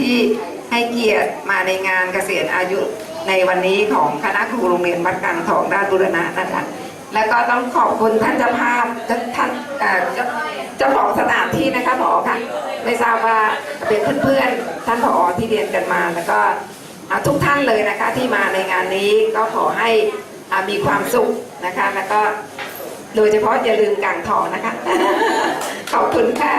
ที่ให้เกียรติมาในงานเกษียณอายุในวันนี้ของคณะครูโรงเรียนวัดกลางทองราชบุรณะนะคะแล้วก็ต้องขอบคุณท่านเจ้าภาพท่านเจ้าของสถานที่นะคะผอค่ะไม่ทราบว่าเป็นเพื่อนๆท่านผอที่เรียนกันมา แล้วก็ทุกท่านเลยนะคะที่มาในงานนี้ก็ขอให้มีความสุขนะคะแล้วก็โดยเฉพาะอย่าลืมกลางทองนะคะ ขอบคุณค่ะ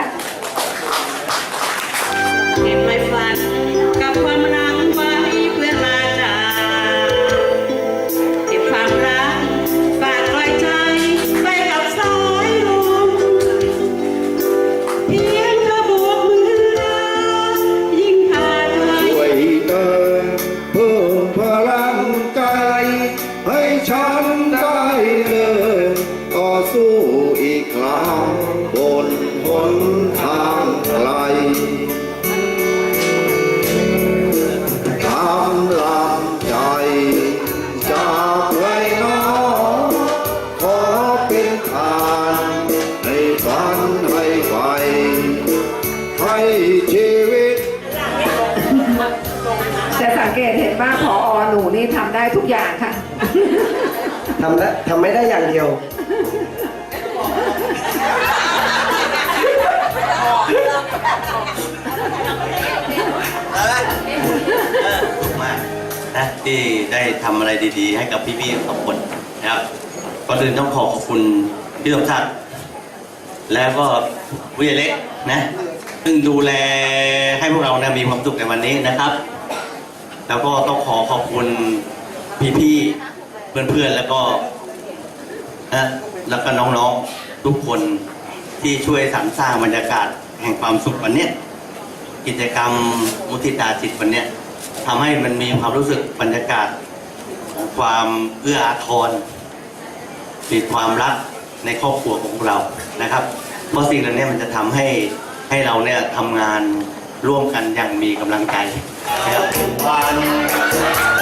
เกตเห็นว่าพอหนูนี่ทำได้ทุกอย่างค่ะ ทำได้ทำไม่ได้อย่างเดียวมากนะที่ได้ทำอะไรดีๆ ให้กับพี่ๆสองคนนะครับก่อนอื่นต้องขอขอบคุณพี่สมศักดิ์แล้วก็ผู้ใหญ่เล็กนะ ซึ่งดูแลให้พวกเราเนี่ยมีความสุขในวันนี้นะครับ แล้วก็ต้องขอขอบคุณพี่ๆ เพื่อนๆ แล้วก็นะแล้วก็น้องๆ ทุกคนที่ช่วยสรรสร้างบรรยากาศแห่งความสุขวันนี้กิจกรรมมุทิตาจิตวันนี้ทำให้มันมีความรู้สึกบรรยากาศของความเอื้ออาทรมีความรักในครอบครัวของเรานะครับ เพราะสิ่งเหล่านี้มันจะทำให้ให้เราเนี่ยทำงาน ร่วมกันอย่างมีกำลังใจนะครับวัน